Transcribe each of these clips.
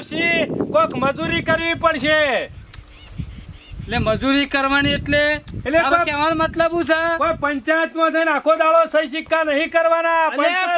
આવશે કોક મજૂરી કરવી પડશે. એટલે મજૂરી કરવાની એટલે એટલે કહેવાનો મતલબ છે? કોઈ પંચાયતમાં થઈને આખો દાડો સહી સિક્કા નહીં કરવાના.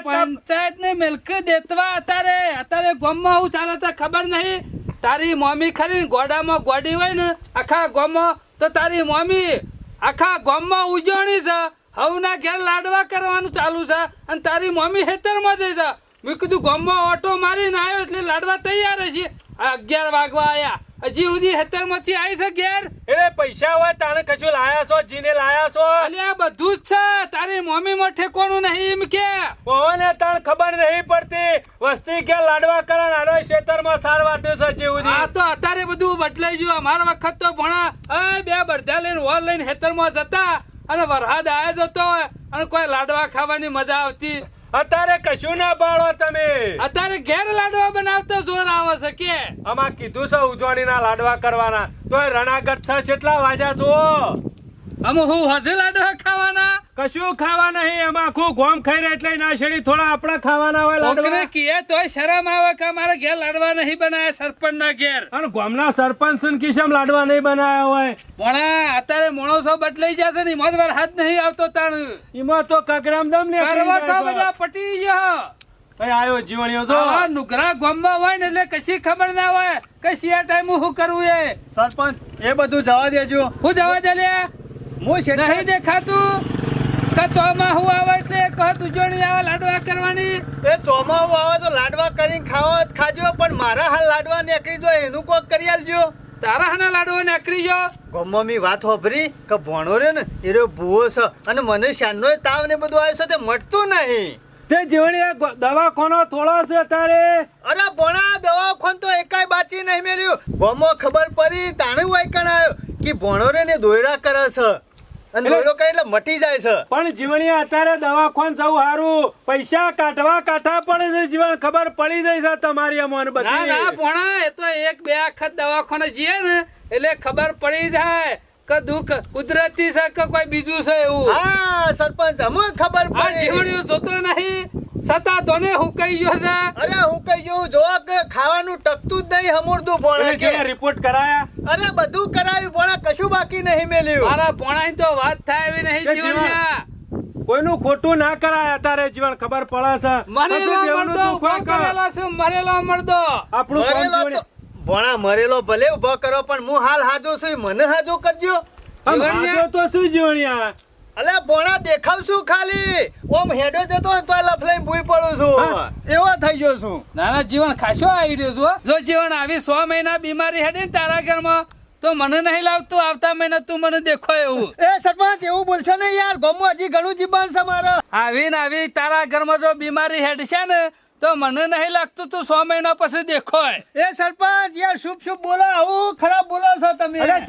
પંચાયત ને મિલકત દેતવા અત્યારે અત્યારે ગામમાં હું ચાલે તો ખબર નહીં? તારી મમ્મી ખરી ગોડામાં ગોડી હોય ને આખા ગોમ તો તારી મમ્મી આખા ગામમાં ઉજવણી છે. હવના ઘેર લાડવા કરવાનું ચાલુ છે અને તારી મમ્મી હેતરમાં જઈ છે. મેં કીધું ગામમાં ઓટો મારીને આવ્યો એટલે લાડવા તૈયાર છે. અગિયાર વાગવા આયા. હજી સુધી હેતરમાંથી આવી છે ઘેર? એટલે પૈસા હોય તારે કશું લાયા છો જીને લાયા છો? બધું જ છે. તારી મમ્મી માં ઠેકોનું નહીં એમ કે. ખબર નહીં પડતી. વસ્તી કે લાડવા કરે ને આનો ખેતરમાં સાર વાટ્યો છે જેવું આ તો અત્યારે બધું બદલાઈ ગયું. અમારા વખત તો ભણા એ બે બધા લઈને વોલ લઈને ખેતરમાં જતા. અને વરસાદ આયા જતો હોય અને કોઈ લાડવા ખાવાની મજા આવતી. અત્યારે કશું ના પાડો તમે. અત્યારે ઘેર લાડવા બનાવતો જોર આવે છે કે? આમાં કીધું છે ઉજવણીના લાડવા કરવાના. તોય રણાગઢ થશે કેટલા વાજા છો અમે હું હજે લાડવા ખાવાના? કશું ખાવા નહીં એમાં આખું ગોમ ખાઈ રહ્યા એટલે ના શેડી થોડા આપણા ખાવાના હોય લાડવા. કીએ તોય શરમ આવે કે અમારા ઘેર લાડવા નહીં બનાયા સરપંચ ના ઘેર. અને ગામના સરપંચ ને લાડવા નહીં બનાવ્યા હોય? ભણા અત્યારે માણસો બદલાઈ જશે ને વરસાદ નહીં આવતો તાણ. એમાં તો કગરામ દમ ને બધા પટી ગયો. આવ્યો જીવણીઓ તો હા નુકરા ગામમાં હોય ને એટલે કશી ખબર ના હોય. કે શિયા ટાઈમ શું કરવું એ? સરપંચ એ બધું જવા દેજો. હું જવા દે લે હું શેઠ નહીં દેખાતું? કે ચોમાં આવે એટલે વખત ઉજવણી આવે લાડવા કરવાની? એ ચોમાહું આવે તો લાડવા કરીને ખાવા ખાજો પણ મારા હાલ લાડવા નીકળી જો એનું કોક કરી આલજો. તારા હાના લાડવા નીકળી જો. ગમ્મમી વાત હોભરી કે ભણો રે ને એ રે ભૂવો છે અને મને શાનનો તાવ ને બધું આવ્યો છે તે મટતું નહીં. તે જીવણી દવાખાનો થોડો છે અત્યારે. અરે ભણા દવાખાન તો એકાય બાચી નહીં મેલ્યું. ગમો ખબર પડી તાણે વાયકણ આવ્યો કે ભણો રે ને દોયરા કરે છે. એટલે- દોયડો કરે એટલે મટી જાય છે. પણ જીવણી અત્યારે દવાખાન જવું સારું. પૈસા કાઢવા કાઢા પડે છે જીવન ખબર પડી જાય છે તમારી અમને ના ના ભણા એ તો એક બે આખત દવાખાને જઈએ ને એટલે ખબર પડી જાય કે દુઃખ કુદરતી છે કે કોઈ બીજું છે એવું. હા સરપંચ અમને ખબર પડી. જોતો નહીં. છતાં તને હુકાઈ ગયો છે. અરે હું ગયો. જો કે ખાવાનું ટકતું જ નહીં હમુરદું ભણે રિપોર્ટ કરાયા અરે બધું કરાવ્યું પણ કશું બાકી નહીં મેલ્યું. મારા પોણા તો વાત થાય એવી નહીં જીવન. જીવણિયા કોઈનું ખોટું ના કરાય અત્યારે જીવન ખબર પડે છે. મરેલો છે મરેલો મળતો આપણું મરેલો ભણા મરેલો ભલે ઊભો કરો પણ હું હાલ હાજો છું મને હાજો કરજો. તો શું જીવણિયા અલે ભણા દેખાવ છું ખાલી. ઓમ હેડો જતો હોય તો લફલાઈ ભૂઈ પડું છું. એવો થઈ ગયો છું. નાના જીવન ખાસો આવી રહ્યો છું જો જીવન આવી સો મહિના બીમારી હેડી ને તારા ઘરમાં તો મને નહીં લાગતું આવતા મહિના તું મને દેખો એવું. એ સરપંચ એવું બોલશો ને યાર. ગમો હજી ઘણું જીવન છે મારે. આવી ને આવી તારા ઘરમાં જો બીમારી હેડશે ને તો મને નહીં લાગતું તું સો મહિના પછી દેખો એ સરપંચ યાર શુભ શુભ બોલો. આવું ખરાબ બોલો છો તમે. અરે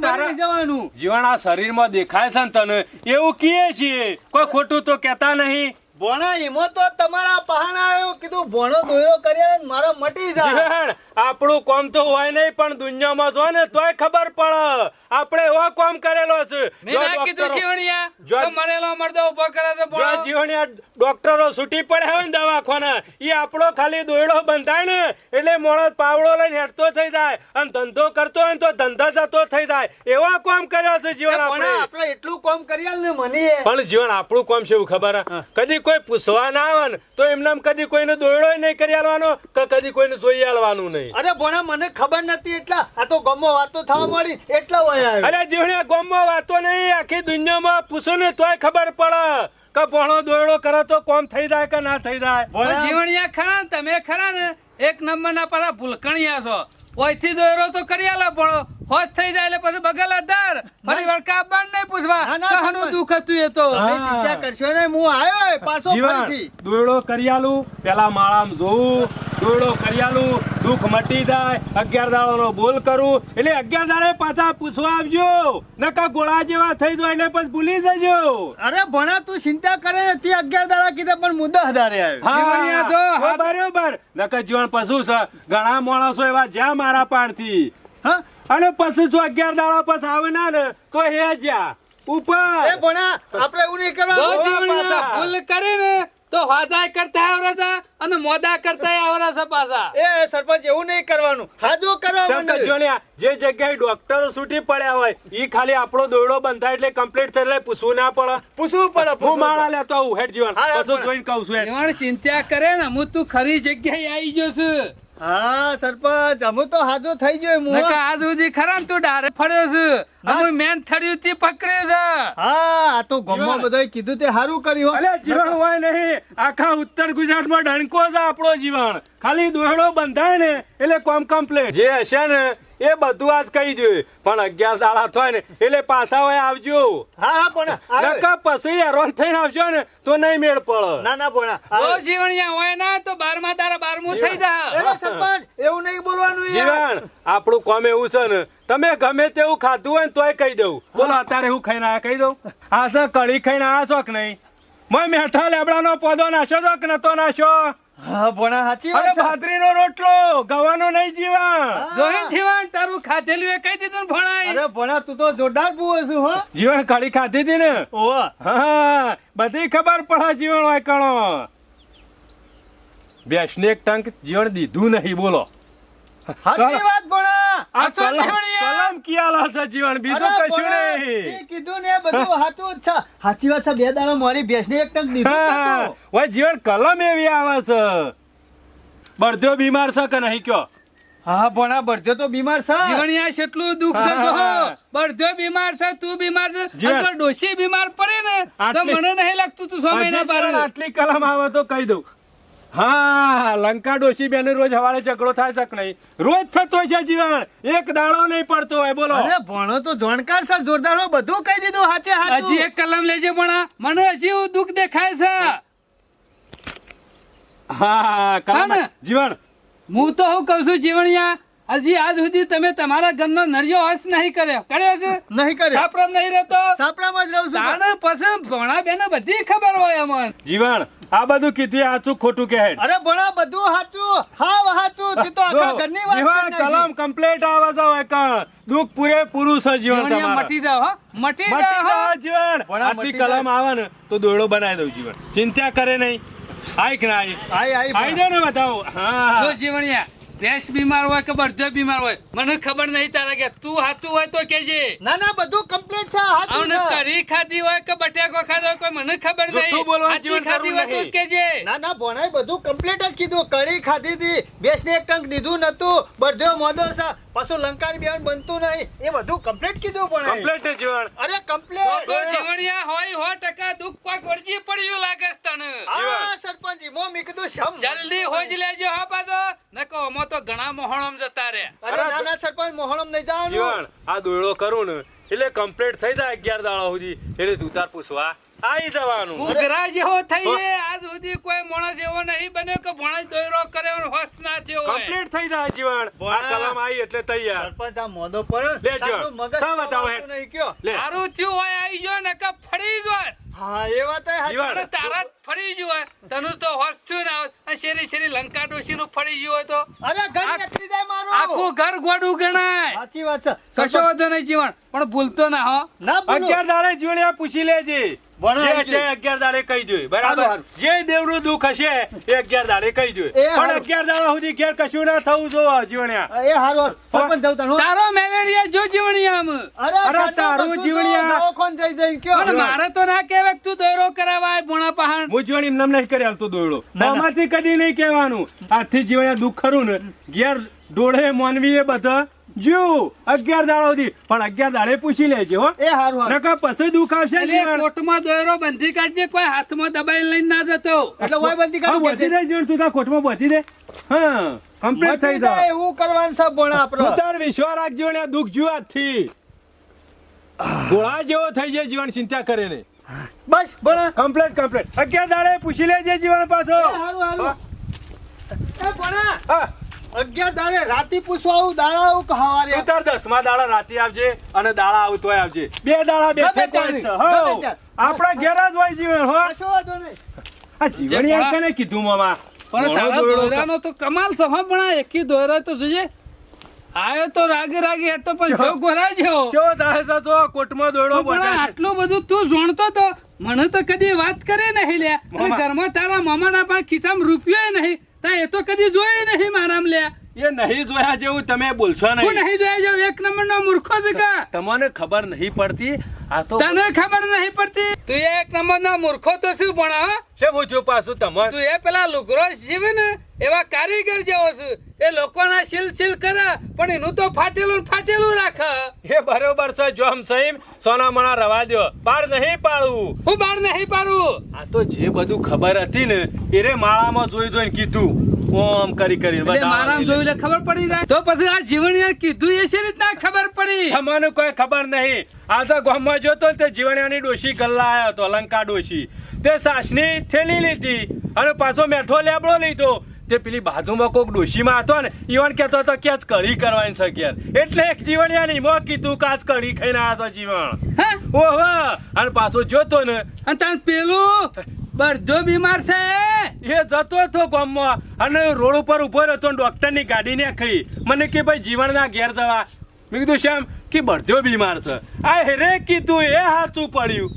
તારા- જવાનું. જીવન આ શરીરમાં દેખાય છે ને તને? એવું કીએ છીએ. કોઈ ખોટું તો કેતા નહીં. ભણા એમાં તો તમારા પહાણ આવ્યો કીધું ભોણો દોયો કર્યા ને મારો મટી જાય આપણું કોમ તો હોય નહીં પણ દુનિયામાં જો ને તોય ખબર પડે. આપણે એવો કોમ કરેલો છે. મેં ના કીધું જીવણિયા જો- તો મરેલો મરદો ઊભો કરે છે બોલો. જીવણિયા ડોક્ટરો છૂટી પડે હોય ને દવાખાના એ આપણો ખાલી દોયડો બંધાય ને એટલે મોણસ પાવડો લઈને હેઠતો થઈ જાય. અને ધંધો કરતો હોય તો ધંધા જતો થઈ જાય. એવો કોમ કર્યો છે જીવન આપણે. આપણે એટલું કોમ કરીએ આલ ને મને. પણ જીવન આપણું કોમ છે એવું ખબર હે? કદી કોઈ પૂછવા ના આવે ને તો એમને કદી કોઈને દોયડો નહીં કરી આલવાનો કે કદી કોઈને જોઈ આલવાનું નહીં. અરે ભણા મને ખબર નથી એટલા. આ તો ગમો વાતો થવા મળી એટલા હોય અરે જીવણિયા ગમો વાતો નહીં આખી દુનિયામાં પૂછો ને તોય ખબર પડે કે ભણો દોયડો કરો તો કોમ થઈ જાય કે ના થઈ જાય. ભણા- જીવણિયા ખરા તમે ખરા ને એક નંબરના પારા ભૂલકણિયા છો. ઓયથી દોયરો તો કરી આલા પણ હોશ થઈ જાય એટલે પછી બગલ અધાર ફરી વાર કાબાન નહીં પૂછવા. કહાનું સરપંચ. હતું એ તો. હા. કરશો ને હું આવ્યો પાછો ફરીથી. દોયડો કરી આલું પેલા માળામ જોઉં દોયડો કરી આલું દુખ મટી જાય અગિયાર દાડાનો બોલ કરું એટલે અગિયાર દાડે પાછા પૂછવા આવજો. નકા ગોળા જેવા થઈ જાય એટલે પછી ભૂલી જજો. અરે ભણા તું ચિંતા કરે ને તે અગિયાર દાડા કીધા પણ મુદ્દા હધારે આવ્યો. હા. બરોબર. નકા જીવન પશુ છે ઘણા માણસો એવા જ્યાં મારા પાણથી હા? અને પછી જો અગિયાર દાડા પછી આવે ના ને તો હે જ્યાં. ઉપર. એ ભણા આપણે એવું નહીં જો કરવાનું ભૂલ કરે ને તો હાદાય કરતા આવરા છે અને મોદા કરતા આવરા છે પાછા. એ સરપંચ એવું નહીં કરવાનું. હાજો કરવા ચમ માંડ્યું. કરજો ને આ. જે જગ્યાએ ડોક્ટરો છૂટી પડ્યા હોય ઈ ખાલી આપણો દોડો બંધાય એટલે કમ્પ્લીટ થઈ એટલે પૂછવું ના પડે. પૂછવું પડે હું માળા. લેતો આવું હેડ જીવન. હા, પણ- જોઈને કહું છું ચિંતા કરે ને હું તું ખરી જગ્યાએ આવી ગયો છું. હા સરપંચ અમુ તો હાજો થઈ ગયો હું. નકર આજ સુધી ખરા તું ડારે ફર્યો છે. અમે મેન થડ્યું તે પકડે છે. હા આ તો ગમો બધાય કીધું તે સારું કર્યું હો. અલે જીવન હોય નહીં. આખા ઉત્તર ગુજરાતમાં ડણકો છે આપણો જીવન. ખાલી દોહડો બંધાય ને એટલે કોમ કમ્પ્લેટ જે હશે ને એ બધું આજ કહી દે પણ અગિયાર દાડા થાય ને એટલે પાછા હોય આવજો. હા હા પણ. નકા પછી હેરાન થઈને આવજો ને તો નહીં મેળ પડે. ના ના પણ. ઓ. જીવણિયા હોય ના તો બારમા તારા બારમું થઈ જા. એટલે સરપંચ એવું નહીં બોલવાનું જીવણ જીવન આપણું કોમ એવું છે ને તમે ગમે તેવું ખાધું હોય ને તોય કહી દઉં. બોલો અત્યારે હું ખાઈને આયા કહી દઉં? આ તો કળી ખાઈને આયા છો કે નહીં? મેં મેઠા લેબડાનો પોદો નાશો છો કે નતો નાખ્યો હા ભણા સાચી વાત. ભાદરીનો રોટલો ગવાનો નહીં જીવન જોઈન જીવણ તારું ખાધેલું એ કહી દીધું ભણા અરે ભણા તું તો જોરદાર બુઓ છું હો. જીવન કાળી ખાધી હતી ને? ઓ હા બધી ખબર પડે જીવન કણો બેસને એક ટંક જીવન દીધું નહીં બોલો. સાચી વાત ભણા. આ આ કલમ કલમ કિયાલા છે જીવન? બીજું કશું નહીં. કીધું ને બધું સાચું છે. સાચી વાત છે બે દાડા મારી ભેંસને એક ટંક દીધું જ હા, નતું. ઓય જીવન કલમ એવી આવે છે. બળદ્યો બીમાર છે કે નહીં કયો? હા ભણા બળધ્યો તો બીમાર છે. જીવણિયા કેટલું દુઃખ છે તો. બીમાર છે તું બીમાર છે. અને ડોશી બીમાર પડે ને તો મને નહીં લાગતું તું સો મહિના બાર આટલી કલમ આવે તો કહી દઉં. હા લંકા ડોશી બેન રોજ હવારે ઝઘડો થાય શક કે નહીં? રોજ થતો છે જીવન. એક દાડો નહીં પડતો હોય બોલો. અરે ભણો તો જાણકાર છે જોરદાર હો, બધું કહી દીધું હાચે હજી એક કલમ લેજે પણ મને હજી દુઃખ દેખાય છે. હા કલમ ને? જીવન. હું તો હું કઉ છું જીવણિયા હજી આજ સુધી તમે તમારા ઘરનો નળિયો હસ નહીં કર્યો. કર્યો છે? નહીં કર્યો. સાપરામ નહીં રહેતો? સાપરામાં જ રહું છું. તાણે પછી ભણા બેને બધી ખબર હોય અમન. જીવન આ બધું કીધું સાચું ખોટું કહે. અરે ભણા બધું હાચું હાવ હાચું તે તો આખા ઘરની વાત જીવન કલમ. કમ્પ્લીટ આવે જાવ એક. દુઃખ પૂરેપૂરું છે જીવન તમારું. મટી જાવ હા? મટી જાવ હા. જીવન ભણા આટલી કલમ આવે ને તો દોડો બનાવી દઉં જીવન ચિંતા કરે નહીં. આઈક કે ના આઈક આઈ આઈ આઈ. ને બતાવો હા. જો જીવણિયા ભેંસ બીમાર હોય કે બળદો બીમાર હોય મને ખબર નહીં તારા કે તું સાચું હોય તો કેજે ના ના બધું કમ્પ્લીટ છે હાચું છે. કરી ખાધી હોય કે બટેકો ખાધો હોય કોઈ મને ખબર નહીં. બોલવાનું સાચી જીવન ખાધી હોય તો કેજે ના ના ભણાઈ બધું કમ્પ્લીટ જ કીધું. કરી ખાધી હતી બેસને એક ટંક દીધું નતું બધો મોદો છે. પાછું લંકાની બેન બનતું નહીં. એ બધું કમ્પ્લીટ કીધું પણ કમ્પ્લીટ જીવન. અરે તો કમ્પ્લીટ તો જીવણિયા હોય સો ટકા દુઃખ કોઈક વળજી પડ્યું લાગે તને. હા સરપંચ મો મેં કીધું શમ જલ્દી હોજ લેજો હા પાછો. નકો અમો તો ઘણા મોહણમ જતા રે અરે ના ના સરપંચ મોહણમ નહીં જવાનું. જીવન આ દોયડો કરું ને એટલે કમ્પ્લીટ થઈ જાય અગિયાર દાડા સુધી. એટલે તું તાર પૂછવા. આવી જવાનું. ઘૂઘરા જેવો થઈએ આજ સુધી કોઈ માણસ એવો નહીં બન્યો કે ભણસ દોયરો કરે અને હોશ ના થયો કમ્પ્લીટ થઈ જાય જીવન. આ કલમ આવી એટલે તૈયાર. સરપંચ આ મોદો પર લે જો. તારું મગજ શા બતાવો હે નહીં કયો. લે. સારું થયું હોય આવી ગયો કે ફરી જોત હા એ વાત હે. તારા જ ફરી ગયું હોય તનું તો હોશ થયું ના હોય અને શેરી શેરી લંકા ડોશી નું ફરી ગયું હોય તો? અરે ઘર આ- જાય મારું? આખું ઘર ગોડું ગણાય. સાચી વાત છે. કશો વાંધો નહીં જીવન. પણ ભૂલતો ના હો. ના બોલો અગિયાર દાડે જીવન પૂછી લેજે. જે છે અગિયાર દાડે કહી દો. બરાબર? જે દેવનું દુઃખ હશે એ અગિયાર દાડે કહી દો. પણ અગિયાર દાડા સુધી ઘેર કશું ના થવું જો જીવણ્યા. એ હારું હારું. સરપંચ જાઉં તારો મેલેરિયા જો જીવણિયા અરે અરે તારું જીવણિયા. જો દવાખાને જઈ કયો. પણ મારે તો ના કહેવાય કે તું દોયરો કરાવાય ભોણા પહાણ. હું જીવન એમ નહીં કરી હાલતો દોયડો. આમાંથી કદી નહીં કહેવાનું. આથી જીવન દુઃખ ખરું ને ઘેર ડોળે મોનવી એ બધા જીવ અગિયાર દાડા સુધી પણ અગિયાર દાડે પૂછી લેજો એ હારું હારું. પછી દુઃખ આવશે એટલે જીવન. કોટમાં દોયરો બંધી કાઢજે કોઈ હાથમાં દબાઈ લઈને ના જતો. એટલે બંધી કાઢું બધી દે જીવન તું કોઠમાં બધી દે. હા કમ્પ્લીટ થઈ જાય જાય એવું કરવાનું છે ભણા આપણો. તાર વિશ્વાસ રાખજો ને દુખ જો આજથી. ગોળા જેવો થઈ જાય જીવન ચિંતા કરે ને બસ ભણા. કમ્પ્લીટ કમ્પ્લીટ અગિયાર દાડે પૂછી લેજે જીવન પાછો. એ હારું હારું. એ ભણા. હા. અગિયાર દાડે રાતી પૂછવા આવું દાડા આવું હવારે? તું દસમા દાડા રાતે આવજે અને દાડા આવતોય આવજે. બે દાડા બે ગમે ઠેકોય જ છે. ત્યારે, હો. ગમે ત્યારે. આપણા ઘેર જ હોય જીવન હો. કશો વાંધો નહીં. આ જીવન યાર કીધું મામા? પણ તારા દોયરાનો તો કમાલ છે હો પણ આ એકી દોયરો તો જોઈએ આયો તો રાગે રાગે હતો પણ જો. ગોરા જો કેવો થાય છે તો કોટમાં દોડો પણ આટલું બધું તું જોણતો તો મને તો કદી વાત કરે નહીં લે અને ઘરમાં તારા મામાના પાસે ખિસ્સામાં રૂપિયો નહીં. તા એ તો કદી જોયે નહીં મારામ લે એ નહીં જોયા જેવું તમે બોલશો હું નહીં નહીં જોયા જેવું? એક નંબર નો મૂર્ખો જ કા. તમને ખબર નહીં પડતી? આ તો તને ખબર નહીં પડતી? તું એક નંબર નો મૂર્ખો તો શું ભણાવ શું છે પૂછ્યું પાછું તમે તું એ પેલા લુગરો જીવે ને? એવા કારીગર જેવો છું. એ લોકોના સિલ સિલ કરે પણ એનું તો ફાટેલું ફાટેલું રાખે. એ બરોબર છે જોમ સહીમ સોના મણા રવા દો બાર નહીં પાડવું. હું બાર નહીં પાડું. આ તો જે બધું ખબર હતી ને એરે માળામાં જોઈ જોઈને કીધું. ઓમ કરી કરી મારામાં જોઈ ખબર પડી જાય. તો પછી આ જીવણીએ કીધું એ છે રીતના ખબર પડી? તમને કોઈ ખબર નહીં. આ તો ગામમાં જોતો તે જીવણિયાની ડોશી ગલ્લા આવ્યો હતો લંકા ડોશી. તે સાસની થેલી લીધી અને પાછો મેઠો લેબડો લીધો. તે પેલી બાજુમાં કોક ડોશીમાં હતો ને ઈવન કહેતો હતો કે આજ કઢી કરવાની છે ઘેર. એટલે એક જીવણિયાની મોં કીધું કે આજ કઢી ખાઈને આવ્યો હતો જીવણ. ઓહો! અને પાછો જોતો ને અને તાર પેલું બરજો બીમાર છે. એ જતો હતો ગામમાં અને રોડ ઉપર ઊભો રહ્યો ડોક્ટરની ગાડી નીકળી મને કે ભાઈ જીવનના ઘેર જવા. મેં કીધું શ્યામ કે બરજો બીમાર છે. આ હેરે કીધું એ સાચું પડ્યું.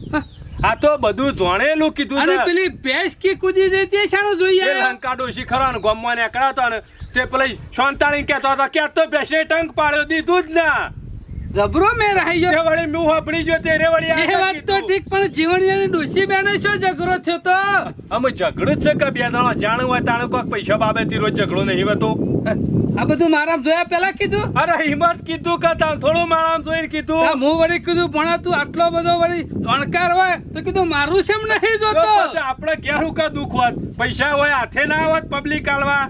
આ તો બધું જોણેલું કીધું અને પેલી ભેંસ કી કૂદી જઈ તે શાનો જોઈએ લંકા ડોશી ખરો ને ગામમાં નીકળ્યો ને તે પેલી શાંતાણી કહેતો હતો કે તો બેસને ટંક પાડ્યો દીધું જ ના. જબરો મે રહી ગયો વળી હું હપડી ગયો તે રે વળી એ આ વાત તો. ઠીક પણ જીવણીયાની ડોશી બેને શું ઝઘડો થયો તો? અમે ઝઘડો છે કે બે જણા જાણું હોય તાણું કોક પૈસા બાબતથી રોજ ઝઘડો નહીં હોતો આ બધું મારા જોયા પેલા કીધું? અરે હિંમત કીધું કે તાર થોડું મારામ જોઈને કીધું. હું વળી કીધું ભણા તું આટલો બધો વળી ટણકાર હોય તો કીધું મારું સેમ નહીં જોતો? આપણે ઘેરું કા દુઃખ હોત પૈસા હોય હાથે ના આવત પબ્લિક આલવા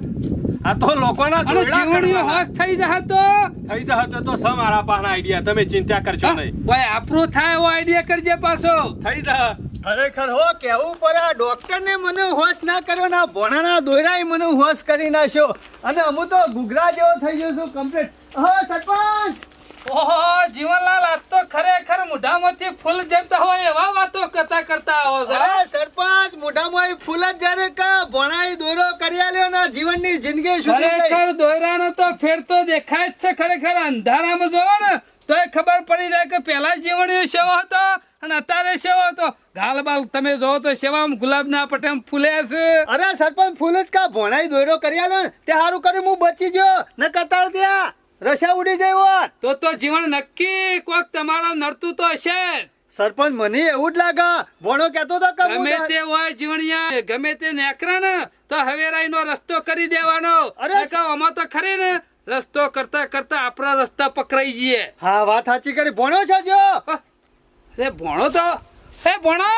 આ તો લોકોના જીવણીઓ. હોશ થઈ જાય તો? થઈ જશે તો સમ મારા પાના આઈડિયા તમે ચિંતા કરશો નહીં. ભાઈ આપણું થાય એવો આઈડિયા કરજે પાછો. થઈ જશે. ખરેખર હો કેવું પડે? આ ડોક્ટર ને મને હોશ ના કર્યો ના ભોણાના દોયરાએ મને હોશ કરી નાખ્યો. અને અમુ તો ગુગરા જેવો થઈ ગયો છું કમ્પ્લીટ હો સરપંચ! ઓહો જીવનલાલ આજ તો ખરેખર મોઢામાંથી ફૂલ જમતા હોય એવા વાતો કરતા કરતા આવો છો. અરે સરપંચ મોઢામાં એ ફૂલ જ જ્યારે કા ભણાઈ દોરો કરી આલ્યો ના જીવનની જિંદગી શું ખરેખર દોરાનો તો ફેરતો દેખાય જ છે ખરેખર. અંધારામાં જોવો ને તો ખબર પડી જાય કે પેલા જીવન સેવો હતો અને અત્યારે સેવો હતો. ગાલ બાલ તમે જોવો તો સેવામાં ગુલાબના પટેમ ફૂલે છે. અરે સરપંચ ફૂલ જ કા ભણાઈ દોરો કરી આલ્યો ને તે સારું કર્યું હું બચી ગયો. ન કરતા ત્યાં રસા ઉડી હોત. તો તો જીવન નક્કી કોક તમારો નડતું તો હશે સરપંચ મને એવું જ લાગે. ભોણો કેતો તો ગમે તે હોય જીવણિયા ગમે તે નેકરા ને તો હવેરાઈ નો રસ્તો કરી દેવાનો. અરે! આમાં તો ખરી ને. રસ્તો કરતા કરતા આપણા રસ્તા પકડાઈ જઈએ. હા વાત સાચી કરી. ભણો છે જો. અરે ભણો તો એ ભણો!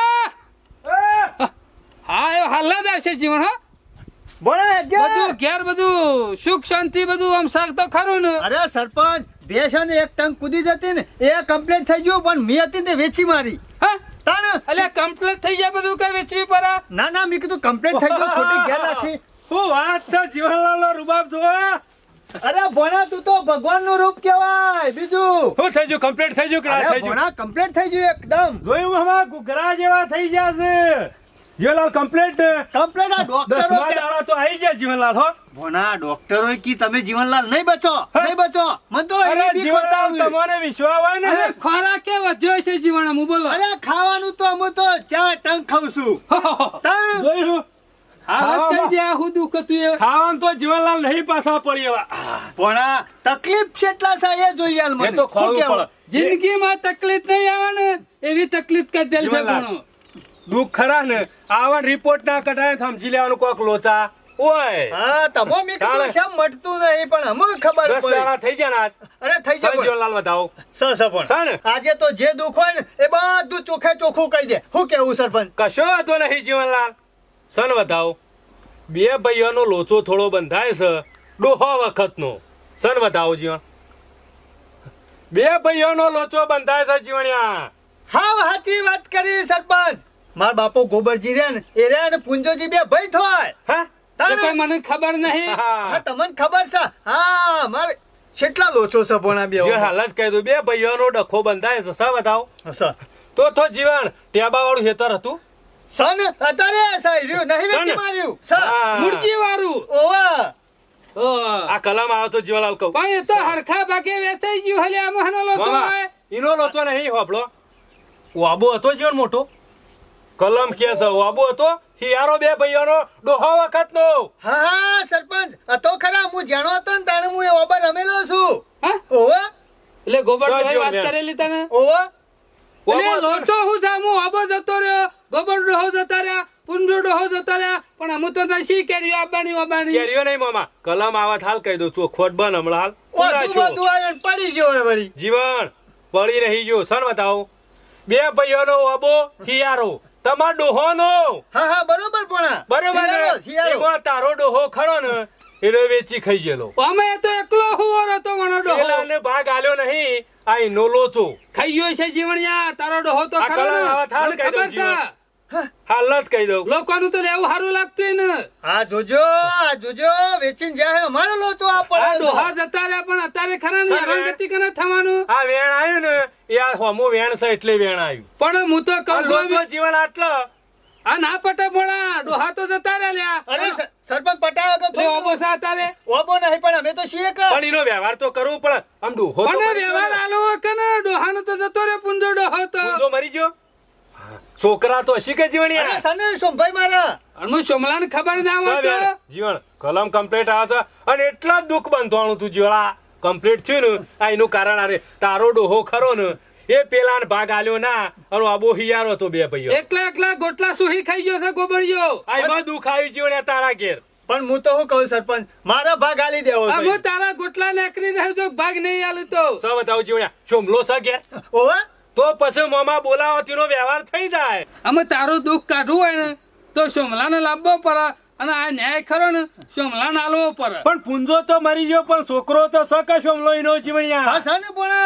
હા એ હાલ જ આવશે જીવન હા. હેડજે. બધું ઘેર બધું સુખ શાંતિ બધું આમ શાક તો ખરું ને. અરે સરપંચ છે ને એક ટંક કૂદી જતી ને એ કમ્પ્લીટ થઈ ગયું પણ મેં હતી ને વેચી મારી. હા? તાણ? એટલે કમ્પ્લીટ થઈ જાય બધું કઈ વેચવી પરા? ના ના મેં કીધું કમ્પ્લેન થઈ ગયું ખોટી ઘેર રાખી. હું વાત છે જીવનલાલ રૂબાબ જોવા અરે ભણા તું તો ભગવાનનું રૂપ કેવાય બીજું. શું થઈ ગયું કમ્પ્લીટ થઈ ગયું કે ના થઈ ગયું? ભોણા કમ્પ્લીટ થઈ ગયું એકદમ. જોયું હમણાં ઘૂઘરા જેવા થઈ ગયા છે. જીવનલાલ કમ્પ્લીટ કમ્પ્લીટ આ ડોક્ટરો દાડા તો આવી ગયા જીવનલાલ હો. ભોના ડોક્ટરો કી તમે જીવનલાલ નહીં બચો નહીં બચો. મન તો અરે જીવનલાલ બતાવી. વિશ્વાસ હોય ને? અરે ખોરાક કે વધ્યો છે જીવન હું બોલો. અરે ખાવાનું તો હું તો ચા ટંક ખાઉં છું. તાણ. જોયું? ખાવાનું તો જીવનલાલ નહીં પાછા પડી એવા. તકલીફ કેટલા છે એ જોઈએ હાલ મને. એ તો શું ખોળવું કહેવું? જિંદગીમાં તકલીફ નહીં આવે ને એવી તકલીફ જીવનલાલ. ભણો. દુઃખ ખરા ને? આવા રિપોર્ટ ના કઢાય સમજી લેવાનું કોક લોચા. ઓય! હા તમો મેં કીધું તાણે. મટતું નહીં પણ અમુક ખબર પડી. દાડા થઈ ગયા આજ. અરે થઈ જાય જીવનલાલ બતાવો. સ સ પણ. આજે તો જે દુઃખ હોય ને એ બધું ચોખે ચોખ્ખું કહી દે. શું કેવું સરપંચ? કશો વાંધો નહીં જીવનલાલ. સન બતાવો. બે ભાઈઓનો લોચો થોડો બંધાય છે ડોહો વખતનો. સન બતાવો જીવન. બે ભાઈઓનો લોચો બંધાય છે જીવણિયા. હા સાચી વાત કરી સરપંચ. માર બાપો ગોબરજી રે ને એ રે ને પુંજોજી બે ભાઈ થોય. હા? મને ખબર નહીં? હા તમને ખબર છે? હા મારે કેટલા લોચો છે પોણા બે જે હાલત કહી દઉં બે ભાઈઓનો ડખો બંધાય છે સા બતાવો? સર તો તો જીવન ટેબા વાળું હેતર હતું સન અત્યારે સર રહ્યું નહીં વેચી. માર્યું. સર હા. મૂર્તિ વાળું ઓવા. ઓહ. આ કલમ આવે તો જીવાલાલ કહું. પણ એ તો હરખા ભાગે વેચાઈ ગયું હલે આમાં મહાનો લોચો હોય? ઈનો લોચો નહીં હોબળો વાબો હતો જીવન મોટો? કલમ કે છે વાબો હતો? હિયારો બે ભાઈઓનો? ડોહો વખતનો? હા હા સરપંચ. હતો ખરા હું જાણો હતો ને તાણે હું એ ઓબર રમેલો છું. હા? ઓવો? એટલે ગોબર વાત કરેલી તને? ઓવો? એટલે લોચો હું હું આબો જતો રહ્યો. ગોબર ડોહો જતા રહ્યા પુંજો ડોહો જતા રહ્યા. પણ અમુ તો શી કેરીઓ આબાની વાબાની કેરીઓ નહીં મામા. કલમ આવા હાલ કહી દઉં ખોટ બન હમણાં. હાલ ઓ તું તું આવ્યો પડી ગયો હવે વળી. જીવન પડી રહી ગયો. સન બતાવો? બે ભાઈઓનો અબો હિયારો. તમાર ડોહોનો હા હા બરોબર પણ. બરોબર ને? એમાં તારો ડોહો ખરો ને એટલે વેચી ખાઈ ગયેલો. અમે તો એકલો હુવર હતો વણો ડોહો. એટલે ભાગ આલ્યો નહીં આ એનો લોચો ખાઈ ગયો છે જીવણિયા તારો ડોહો તો ખરો ને. મને ખબર છે. હાલ જ કહી દઉં. લોકોનું તો રહેવું સારું લાગતું ને આ જોજો આ જોજો. વેચીને જાય અમારો લોચો આ આ પડે ડોહા જતા રહ્યા પણ અત્યારે ખરા ને હેરાન ગતિ કને થવાનું. આ વેણ આવ્યું ને એ આ હોમું વેણ છે એટલે વેણ આવ્યું પણ હું તો કહું લોચો જીવન આટલો. આ ના પટે ભોળા ડોહા તો જતા રહ્યા લ્યા. અરે સરપંચ પટાયો તો તો ઓબો સા તારે ઓબો નહીં પણ અમે તો છીએ કે પણ એનો વ્યવહાર તો કરવો પડે આમ ડોહો તો મને વ્યવહાર આલો કને ડોહાનો તો જતો રે પુંજો ડોહો તો. પુંજો મરી ગયો? હા. છોકરા તો શીખે જીવણી અરે સને સોમભાઈ મારા. અનુ સોમલાને ખબર ના હોય તો? જીવણ કલમ કમ્પ્લીટ આવે છે અને એટલા દુઃખ બંધવાનું તું જીવળા કમ્પ્લીટ થયું ને આ એનું કારણ અરે તારો ડોહો ખરો ને એ પેલાને ભાગ આલ્યો ના અને આબો હિયારો તો બે ભાઈઓ. એકલા એકલા ગોટલા સુહી ખાઈ ગયો છે ગોબરિયો. આ એમાં દુઃખ આવી જીવન તારા ઘેર. પણ હું તો હું કહું સરપંચ મારા ભાગ આલી દેવો છે. હું તારા ગોટલા નેકરી દેજો જો ભાગ નહીં આલું તો. સ બતાવું જીવણ્યા? શોમલો છે ઘેર? ઓવે તો પછી મોમાં બોલાવો તેનો વ્યવહાર થઈ જાય. અમે તારું દુઃખ કાઢવું હોય ને તો સોમલાને લાવવો પડે અને આ ન્યાય ખરો ને સોમલાને આલવો પડે પણ પૂંજો તો મરી ગયો પણ છોકરો તો સકે સોમલો એનો જીવણિયા.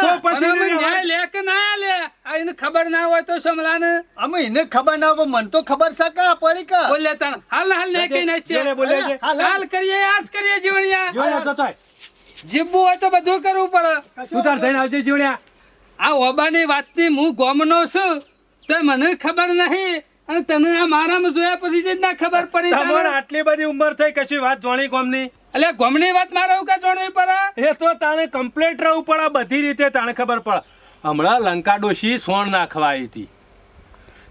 તો પછી ન્યાય લે કે ના લે આ એને ખબર ના હોય તો સોમલાને અમે એને ખબર ના હોય મન તો ખબર સકે પડી કે બોલે તને હાલ હાલ ને કઈ ના છે. બોલે હાલ, કરીએ આજ કરીએ જીવણિયા. જીવણિયા તો થાય. જીવવું હોય તો બધું કરવું પડે. સુધાર થઈને આવજે જીવણિયા. આ ઓબાની વાતની હું ગોમનો છું. તો મને ખબર નહીં. અને તને આ મારામાં જોયા પછી જ ના ખબર પડી તમારે આટલી બધી ઉંમર થઈ કશી વાત જોણી ગોમની? એટલે ગોમની વાત મારે એવું કે જોણવી પડે? એ તો તાણે કમ્પ્લેટ રહેવું પડે બધી રીતે તાણે ખબર પડે. હમણાં લંકા ડોશી સોણ નાખવાઈ હતી.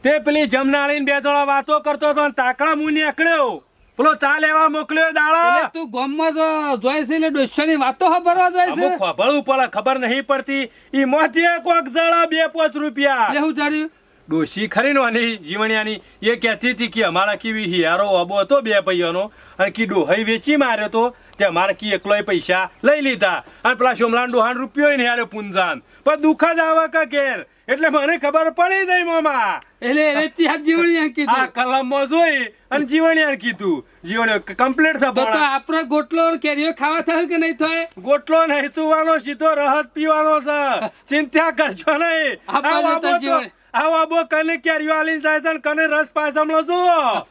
તે પેલી જમનાળીને બે જણા વાતો કરતો હતો તાકડા મુની નીકળ્યો. પેલો ચા લેવા મોકલ્યો દાડા. તું ગોમમાં જોઈ છે એટલે ની વાતો ખબરવા જોઈ છે? ખબરવું પડે ખબર નહીં પડતી. ઈ મોતી કોક જળા બે પાંચ રૂપિયા. એટલે જાડ્યું ડોશી ખરી નોની જીવણિયાની એ કહેતી હતી કે અમારા કેવી હિયારો અબો હતો બે ભાઈઓનો અને કી ડોહાઈ વેચી માર્યો તો તે અમારા કી એકલોય પૈસા લઈ લીધા. અને પેલા સોમલાન ડોહાન રૂપિયો ને હારે પૂંજાન. પણ દુઃખ જ આવે કે ઘેર એટલે મને ખબર પડી ગઈ મામા. એટલે એને ત્યાં જીવણી આ કલમમાં જોઈ અને જીવણિયાને કીધું. જીવણીઓ કમ્પ્લીટ તો તો આપણો ગોટલો કેરીઓ ખાવા થયું કે નહીં થાય? ગોટલો નહીં ચૂવાનો સીધો રહત પીવાનો છે. ચિંતા કરજો નહીં. આપવા આ જતા વાબો તો- જીવણ. આવા બો કને કેરીઓ આલી જાય છે કને રસ પાય સમલો જુઓ.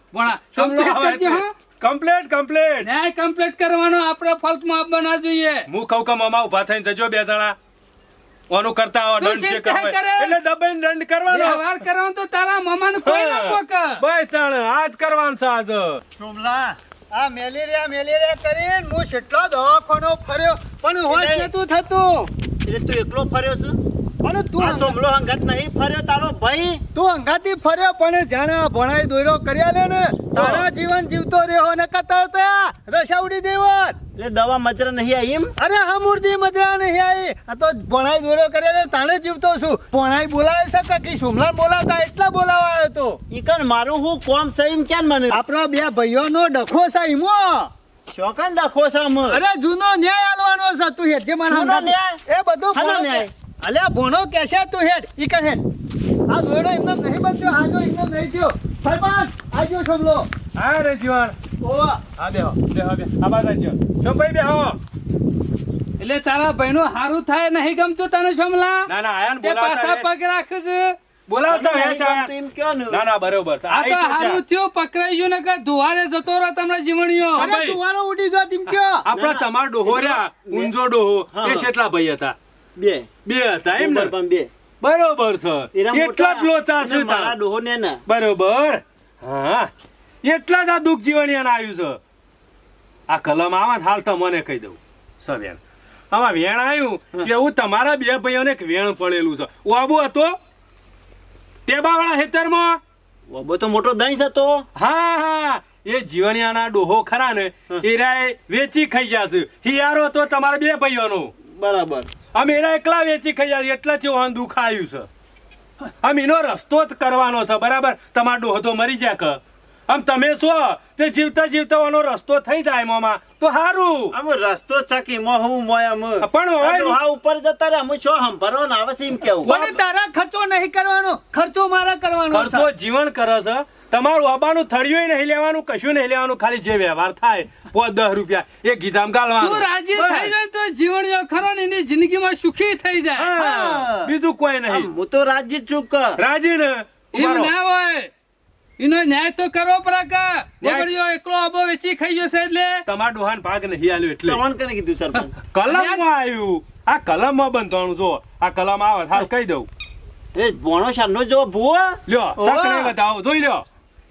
કમ્પ્લીટ કમ્પ્લેટ કમ્પ્લેટ ન્યાય કમ્પ્લીટ કરવાનો આપણે ફોલ્ટમાં આપવા ના જોઈએ હું કહું કે મામા ઊભા થઈને જજો બે જણા. ઓનું કરતા આવો દંડ જે કરવો એટલે દબાઈને દંડ કરવાનો. વ્યવહાર કરવાનો તો તારા મામાને કોઈ ના પોક બસ તાણ આજ કરવાનું છે આજ. આ મેલેરિયા મેલેરિયા કરીને હું કેટલો દવાખાનો ફર્યો. પણ હોશ નતું થતું? એટલે તું એકલો ફર્યો છે? અને તું સોમલો હંગાત નહીં ફર્યો તારો ભાઈ. તું અંગાથી ફર્યો પણ જાણે ભણાઈ દોયરો કર્યા લે ને. તારા જીવન જીવતો રહ્યો ને કતરતા રસા ઉડી દેવત એટલે દવા મજરા નહીં આવી એમ? અરે હા મૂર્તિ મજરા નહીં આવી આ તો ભણાઈ દોયરો કર્યા લે તાણે જીવતો છું. ભણાઈ બોલાવે છે કે સુમલા બોલાવતા એટલા બોલાવા આવ્યો તો? ઈકન મારું હું કોમ સહીમ કેમ મને? આપણા બે ભાઈઓનો ડખો છે ઈમો. શોકન ડખો છે આમ. અરે જૂનો ન્યાય આલવાનો છે તું જે મને હંગાત-? એ બધું ન્યાય? અલ્યા ભણો કેશે તું હેડ? ઈ કર હેડ. આ દોડો એમને નહીં બનતો હાજો એમને નહીં થયો. સરપંચ આજો સમલો હા રે જીવણ ઓ હા બેહો બેહો બે આ બાજુ આવજો ચમ ભાઈ બેહો. એટલે તારા ભાઈનું હારું થાય નહીં ગમતું તને સમલા ના ના આયા ને પાછા પગ રાખે છે બોલાવતા. એમ કયો ને? ના ના બરોબર. આ તો હારું? થયું પકડાઈ ગયો ને કે ધુવારે જતો રહો તમને જીવણીઓ. અરે ભાઈ. તુવારો ઉડી જો તીમ કયો? આપણા તમાર ડોહો રહ્યા ઊંઝો ડોહો. એ કેટલા ભાઈ હતા. બે. બે હતા એમ ને? પણ બે. બરોબર છે. એટલા જ લોચા છે તારા. ડોહો ને ના. બરોબર. હા. એટલા જ આ દુઃખ જીવણિયાને આવ્યું છે. આ કલમ આવે હાલ તો મને કહી દઉં. સવેર આમાં વેણ આવ્યું કે એવું તમારા બે ભાઈઓને વેણ પડેલું છે. વાબુ હતો? ટેબાવાળા હેતરમાં ઓબો તો મોટો દહીં હતો. હા હા. એ જીવણિયાના ડોહો ખરા ને એ વેચી ખાઈ જશે હિયારો તો તમારા બે ભાઈઓનો. બરાબર. આમ એના એકલા વેચી ખાઈ જશે એટલે જ વાહન દુઃખ આવ્યું છે. આમ એનો રસ્તો જ કરવાનો છે બરાબર? તમારો ડોહતો મરી જાય કે. આમ તમે શું તે જીવતા જીવતા ઓનો રસ્તો થઈ જાય મોમાં તો સારું આમ રસ્તો ચકી મો હું મોય આમ? પણ આ ઉપર જતા રે અમે શું હંભરવા ને આવે છે એમ કેવું? મને તારા ખર્ચો નહીં કરવાનો ખર્ચો મારા કરવાનો ખર્ચો જીવન કરે છે. તમારું આબાનું થળિયું નહીં લેવાનું કશું નહીં લેવાનું ખાલી જે વ્યવહાર થાય. પોત દસ રૂપિયા. એ ગીધામ તું રાજી થઈ જાય તો જીવણીઓ ખરો ને એની જિંદગીમાં સુખી થઈ જાય. બીજું કોઈ નહીં. હું તો રાજ્ય જ રાજી ને? એમ ના હોય. એનો ન્યાય તો કરવો પડે બગડ્યો એકલો આબો વેચી ખાઈ જશે એટલે? તમારા ડોહાન ભાગ નહીં આલ્યો એટલે. તમને કને કીધું સર કલમ આવ્યું. આ કલમમાં બંધાણું જો. આ કલમ આવે હાલ કહી દઉં. એ ભોણો શાનો જો ભૂવો. લ્યો. બતાવો જોઈ લ્યો.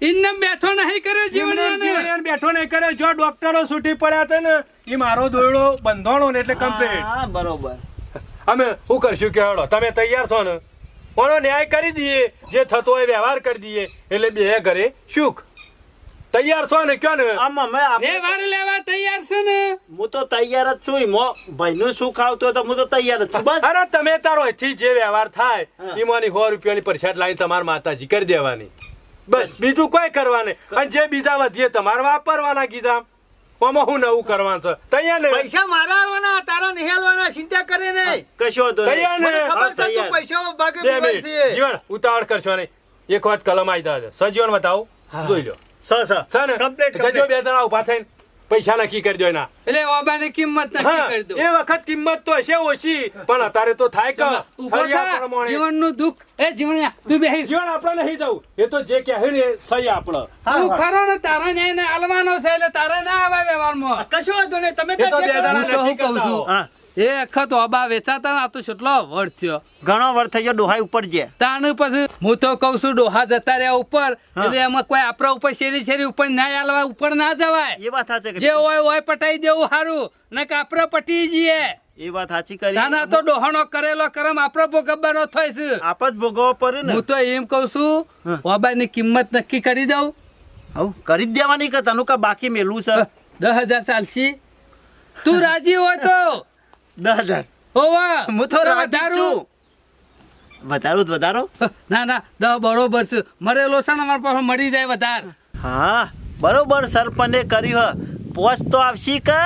ઇન્ને બેઠો નહીં કર્યો જીવણીઓને બેઠો નહીં કર્યો જો ડોક્ટરો છૂટી પડ્યા હતા ને એ મારો દોયડો બંધોણો ને એટલે કમ્પ્લીટ હા બરોબર. અમે શું કરશું કે હળો તમે તૈયાર છો ને? કોનો ન્યાય કરી દઈએ જે થતો હોય વ્યવહાર કરી દઈએ એટલે બે ઘરે સુખ. તૈયાર છો ને કયો ને? આમ અમે આપણે- વાર લેવા તૈયાર છે ને? હું તો તૈયાર જ છું મો ભાઈનું સુખ આવતું હોય તો હું તો તૈયાર જ છું બસ. અરે તમે તારો અહીંથી જે વ્યવહાર થાય એ મને સો રૂપિયાની પરસાદ લાવી તમારા માતાજી કરી દેવાની. બસ બીજું કોઈ કરવાની અને જે બીજા વધીએ તમારે વાપરવાના કીધા. આમાં હું નવું કરવાનું છે? તૈયાર ને? પૈસા મારા આવવાના તારા નહીં આલવાના ચિંતા કરે નહીં. કશો હતો તૈયાર ને? ખબર છે તું પૈસા ભાગે છે. જીવન ઉતાવળ કરશો નહીં. એક વાત કલમ આવી જાય સજીવન બતાવો. જોઈ લો. સ સ. છે ને? Complete, જજો બે જણા ઊભા થઈને. પૈસા નક્કી કરી દો એના. એટલે ઓબાની કિંમત નક્કી કરી દો. એ વખત કિંમત તો હશે ઓછી પણ અત્યારે તો થાય કે. જીવનનું દુઃખ. એ જીવણિયા તું બેહી. જીવન આપણે નહીં જવું. એ તો જે કહે ને સહી આપણે. તું ખરો ને તારા ન્યાય ને આલવાનો છે એટલે તારે ના આવે વ્યવહારમાં. કશું વાંધો નહીં તમે તો હું કહું છું? એ વખત ઓબા વેચાતા ને આ તો કેટલો વડ થયો? ઘણો વાર થઈ ગયો ડોહા ઉપર જે. તાણ પછી હું તો કઉ છું ડોહા જતા રહ્યા ઉપર. એટલે એમાં કોઈ આપણા ઉપર શેરી શેરી ઉપર ના હાલવા ઉપર ના જવાય. એ વાત સાચી જે હોય હોય પટાઈ દેવું સારું ને કે આપણે પટી જઈએ. એ વાત સાચી કરી. તાના તો ડોહાનો કરેલો કરમ આપણો ભોગવવાનો થાય છે. આપ જ ભોગવવો પડે ને. હું તો એમ કઉ છું. ઓબાની કિંમત નક્કી કરી દઉં. હવ કરી દેવાની કે તનું કા બાકી મેલું છે? દસ હજાર ચાલશી. તું રાજી હોય તો. દસ હજાર હોવા. હું તો રાજી. છું. વધારો જ વધારો? ના ના. દસ બરોબર છે. મરેલો છે ને અમારા પાસે મળી જાય વધારે. હા બરોબર સરપંચે કર્યું હ. પોસ્ટ તો આવશી કે?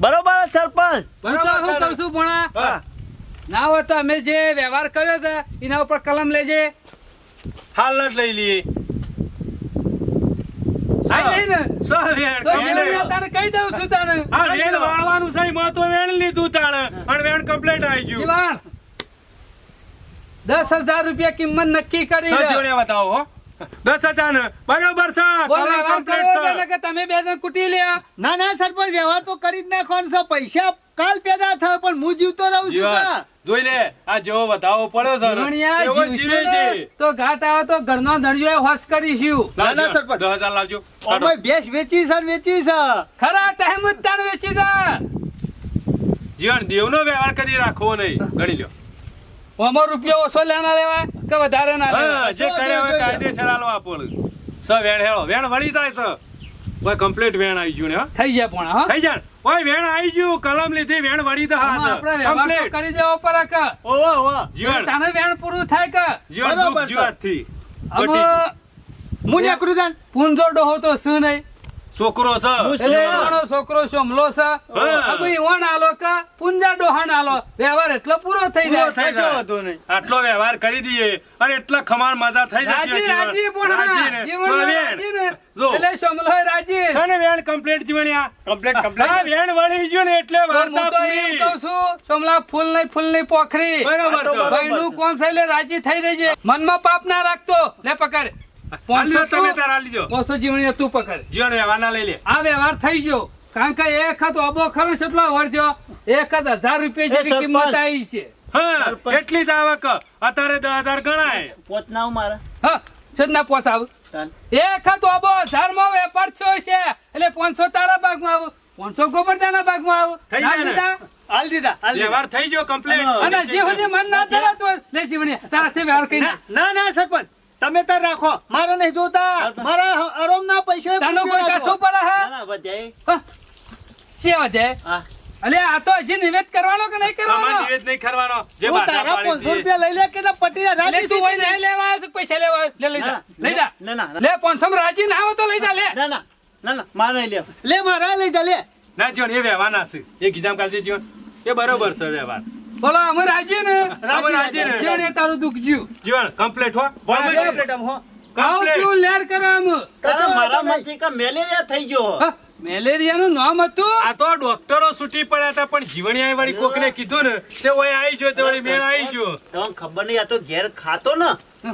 બરોબર સરપંચ? હું શું કહું છું ભણા? હા, ના હોય તો અમે જે વ્યવહાર કર્યો છે એના ઉપર કલમ લેજે. હાલ જ લઈ લઈએ. આઈ લઈ ને સો વેણ, તો વેણ જીવણીયા લેવો. તારે કહી દઉં છું તને આ વેણ વાળવાનું છે એમાં તો વેણ લીધું તાણે. અને વેણ કમ્પ્લીટ આવી ગયું. દસ હજાર રૂપિયા કિંમત નક્કી કરી છે. બતાવો હો. દસ હજાર બરોબર છે તમે બે જણ કુટી લ્યા. ના ના સરપંચ વ્યવહાર તો કરી જ નાખવાનો છે. પૈસા કાલ પેદા થયો પણ હું જીવતો રહું છું? જોઈ લે આ જેવો બતાવો પડ્યો છે. તો ઘાટ આવે તો ઘરનો ધણિયો હોશ કરીશું. ના, ના, સરપંચ. દસ હજાર લાવજો. ઓમય ભેંસ વેચી સર વેચી છે? ખરા ટાઈમ જ તાણ વેચી દે જીવન દેવનો વ્યવહાર કરી રાખવો નહીં. ગણી લ્યો. ઓમો રૂપિયો ઓછો લેના લેવાય કે વધારે ના લેવા જે કરે હોય કાયદેસર આલો આપો. સ વેણ હેળો. વેણ વળી જાય છે ઓય કમ્પ્લીટ વેણ આવી ગયું ને હા? થઈ જાય પણ હા? થઈ જાય ઓય વેણ આવી ગયું કલમ લીધી વેણ વળી તો હા કમ્પ્લીટ કરી દેવો પર કે? ઓ ઓ જીવન. તને વેણ પૂરું થાય કે? જીવન જીવનથી છે. જીવાતથી. કૃદાન પૂંજો ડોહો તો શું નહીં? છોકરો છે. એટલે એવાનો છોકરો સોમલો છે? હા. અમે ઈવણ આલો કા પુંજા ડોહાણ આલો? વ્યવહાર એટલો પૂરો થઈ જાય થઈ જાય. વાંધો નહીં. આટલો વ્યવહાર કરી દઈએ. અને એટલા ખમાણ મજા થઈ જતી રાજી રાજી પણ રાજી ને. જીવન રાજી ને. જો. એટલે સોમલો રાજી? છે ને વેણ કમ્પ્લીટ જીવણ્યા? કમ્પ્લીટ હા કમ્પ્લીટ વેણ વળી ગયો ને એટલે હું વાર્તા તો એમ કહું છું સોમલા ફૂલ નહીં ફૂલ નહીં પોખરી. બરાબર. ભાઈનું કોમ થઈ લે રાજી થઈ રહેજે મનમાં પાપ ના રાખતો. લે પકડ. પાંચસો તમે તું માં હાલ લીજો પાંચસો જીવણી તું પકડ. જીવન વ્યવહાર ના લઈ લે. આ વ્યવહાર થઈ ગયો. કારણ કે એક વખત ઓબો ખરો કેટલો વર્જો એક વખત હજાર રૂપિયા જેટલી કિંમત આવી છે. એટલી જ આવક. અત્યારે દસ હજાર ગણાય. પોત ના હા છેદના પોસ આવું. ચાલ. એક વખત ઓબો હજારમાં વેપાર થયો છે. એટલે પાંચસો તારા ભાગમાં આવું. પાંચસો ગોબરદાના ભાગમાં આવું. થઈ. દીધા? હાલ દીધા વ્યવહાર થઈ ગયો કમ્પ્લીટ અને જે સુધી મન ના ધરાતું લે જીવણી તારાથી વ્યવહાર કરી ના ના ના સરપંચ. તમે તાર રાખો. મારે નહીં જોતા. મારા અરોમના પૈસો તાનું કોઈ કાઠું પડે હે? ના વધ્યા શી વધે અલે આ તો હજી નિવેદ કરવાનો કે નહીં કરવાનો? નિવેદ નહીં કરવાનો. જે હું તારા પાડી પાંચસો હતી. રૂપિયા લઈ લે કે ના પટી જા, રાજી તું હોય નહીં લેવા આવ્યો પૈસા લેવા લે લઈ જા લઈ જા. ના, ના, ના. લે પાંચસો માં રાજી ના હોય તો લઈ જા લે. ના ના ના ના મારે નહીં લેવું. લે મારા લઈ જા લે. ના જીવન એ વેવાના છે. એ ગીધામ કાલથી જીવન એ બરોબર છે વ્યવહાર. બોલો અમે રાજી ને? અમે રાજી. ને. જેણે તારું દુઃખ જ્યું જીવન કમ્પ્લીટ હો? બોલ મે કમ્પ્લીટ હો. ખાવ Complete. લેર કરો આમ? તારા મારા માંથી કા મેલેરિયા થઈ ગયો મેલેરિયા નું નામ હતું? આ તો ડોક્ટરો છૂટી પડ્યા હતા પણ જીવણિયા વળી કોકને કીધું ને તે ઓય આવી ગયો તે વાળી મેળ આવી ગયો. તમને ખબર નહીં આ તો ઘેર ખાતો ને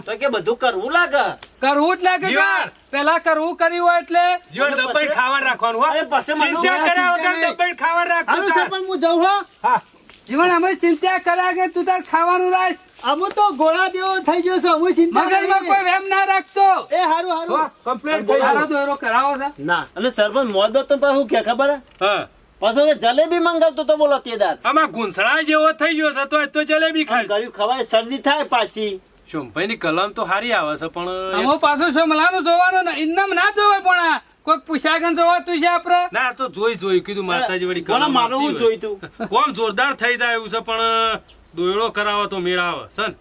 તો કે બધું કરવું લાગે. કરવું જ લાગે યાર પેલા કરવું કર્યું હોય એટલે? જીવન દબાઈ ખાવા રાખવાનું હો. પછી મને ચિંતા કર્યા વગર દબાઈ ખાવા હારું રાખવું તાર. સરપંચ હું જઉં હો. હા. જીવન અમે ચિંતા કર્યા કે તું તાર ખાવાનું રાખ. અમુ તો ગોળા જેવો થઈ ગયો છે હું ચિંતા મગજમાં. કોઈ વેમ ના રાખતો. એ હારું હારું. કમ્પ્લીટ થઈ ગયો. દોરો કરાવો છે ના. અને સરપંચ મોદો તો પણ હું કે ખબર હે? હા. પાછો કે જલેબી મંગાવતો તો બોલો તે દાર આમાં ગુંસળા જેવો થઈ ગયો છે તો તો જલેબી ખાય. કર્યું ખવાય શરદી થાય પાછી. શોભાઈ ની કલમ તો હારી આવે છે પણ પાછો શું મલાનું જોવાનું ને ઇન્નામ ના જોવાય પણ આ. કોઈક પૂછાગન જોવાતું છે આપડે? ના તો જોઈ જોઈ કીધું માતાજી વળી કોણ મારું હું જોઈ તું કોમ જોરદાર થઈ જાય એવું છે પણ દોયડો કરાવો તો મેળ સન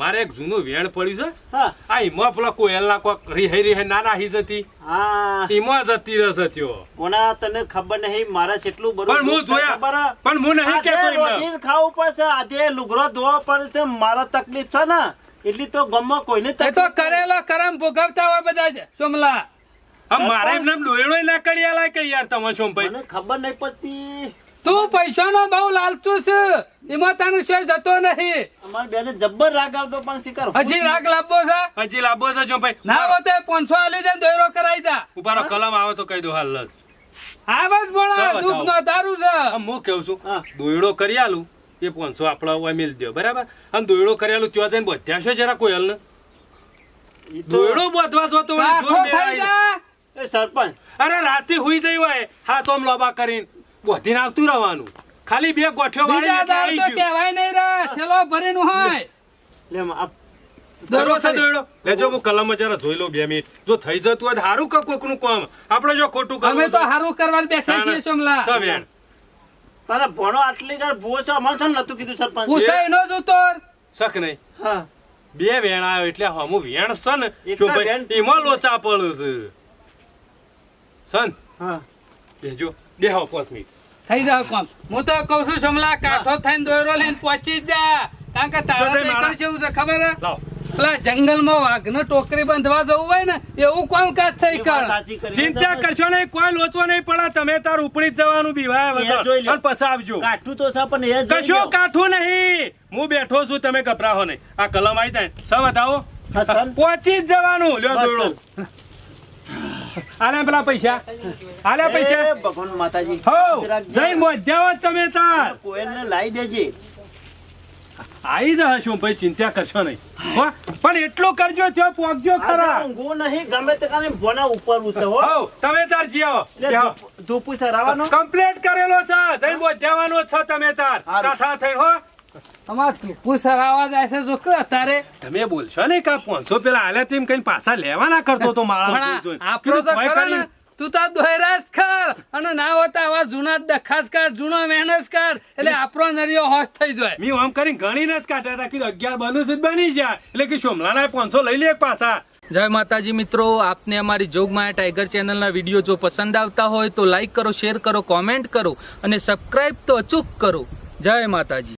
મારે એક જૂનું વેણ પડ્યું છે? આ ઈમો પેલા કોયલના કોક રીહે રીહે નાના હી જતી. હા. ઈમો જતી રસ થયો. કોના તને ખબર નહીં મારા જેટલું બરું પણ હું? જોયા. પણ હું નહીં કેતો રોટલી ખાવું પડશે આજે લુગરો ધોવા પડશે મારા તકલીફ છે ને. એટલી તો ગમમાં કોઈને એ તો કરેલો કરમ ભોગવતા હોય બધા જ સોમલા. મારે એમને દોયડો ના કરી આલાય કે યાર તમે શોભાઈ મને ખબર નહીં પડતી. તું પૈસાનો બહુ લાલતું છે. એમાં તારું શું જતો નહીં. અમાર બેને જબ્બર રાગ આવતો પણ શિકાર હજી રાગ લાવવો છે? હજી લાંબો છે શોભાઈ ના હોતે પાંચસો આલી દે દોયરો કરાઈ દા. ઉભારો કલમ આવે તો કહી દો હાલ આવાજ નો દારૂ છે. હું કેવું છું? હા. દોયડો કરી આલું એ પાંચસો આપડા હોય મેલ દો બરાબર? અને દોયડો કરી આલું ત્યાં જઈને બધ્યા છે જરા કોયલ ને ઈ દોયડો બોધવા જો તો થઈ જા. એ સરપંચ. અરે રાતે હુઈ જઈ હોય હાથ ઓમ લોબા કરીને. બોધીને આવતું રહેવાનું. ખાલી બે ગોઠ્યો બીજા એટલે તો કહેવાય નહીં રે થેલો ભરીને હોય. લે આ- દોયડો છે ખરી. લેજો હું કલમ જરા જોઈ લઉં બે મિનિટ. જો થઈ જતું હોય તો કે કોકનું કામ? આપણે જો ખોટું કરવું અમે તો હારું કરવા બેઠા છીએ સોમલા. સવેણ તારા ભણો આટલી ઘર ભૂવો છે અમારે છે નતું કીધું સરપંચ. પૂછાય નો શક નહીં. હા. બે વેણ આવ્યો એટલે હમું વેણ છે ને? એમાં લોચા પડું છે. સન. હા. બેજો બેહો પાંચ મિનિટ. થઈ જાવ કોમ. હું તો કહું છું સમલા કાઠો થઈને દોરો લઈને પહોંચી જા કારણ કે તારા એકણ છે ખબર પેલા જંગલમાં વાઘને ટોકરી બંધવા જવું હોય ને એવું કોમ કાચ થઈ કર. ચિંતા કરશો નહીં કોઈ લોચો નહીં પડે. તમે તાર ઉપડી જ જવાનું બીવાય વગર. અને પછી આવજો. કાઠું તો છે પણ એ કશું કાઠું નહીં. હું બેઠો છું તમે ગભરાહો નહીં. આ કલમ આવી જાય સ બતાવો. હા, પહોંચી જ જવાનું. લ્યો દોડો આલે પેલા પૈસા. આલે પૈસા. ભગવાન માતાજી. હો જઈ મોજાવો તમે તાર. કોયલને લાવી દેજે. આવી જ હશું ભાઈ ચિંતા કરશો નહીં. પણ એટલું કરજો ત્યાં પહોંચજો ખરા. હું નહીં ગમે તે કાને બોના ઉપર ઉતરો હો. તમે તાર જીઓ ધૂપ- સરાવાનો કમ્પ્લેટ કરેલો છે. જઈ મોજાવાનો છો તમે તાર. કાઠા થઈ હો. અમાર તુપુ સરાવા જાય છે જો કે અત્યારે. તમે બોલશો ને કા પાંચસો પેલા આલ્યા તેમ કઈ પાછા લેવાના કરતો તો માળા પણ જોઈ જોઈને. આપણો તો ખરો ને તું તાર દોયરા કર અને ના હોતા આવા જૂના દખાસ કર જૂનો મહેનત કર. એટલે આપણો નરિયો હોશ થઈ જાય. મેં આમ કરીને ગણીને જ કાઢ્યા હતા. કીધું અગિયાર બનું જ બની જાય એટલે કે સોમલાના પાંચસો લઈ લે પાછા. જય માતાજી મિત્રો આપને અમારી જોગમાયા ટાઈગર ચેનલના વીડિયો જો પસંદ આવતા હોય તો લાઈક કરો શેર કરો કોમેન્ટ કરો અને સબસ્ક્રાઈબ તો અચૂક કરો. જય માતાજી.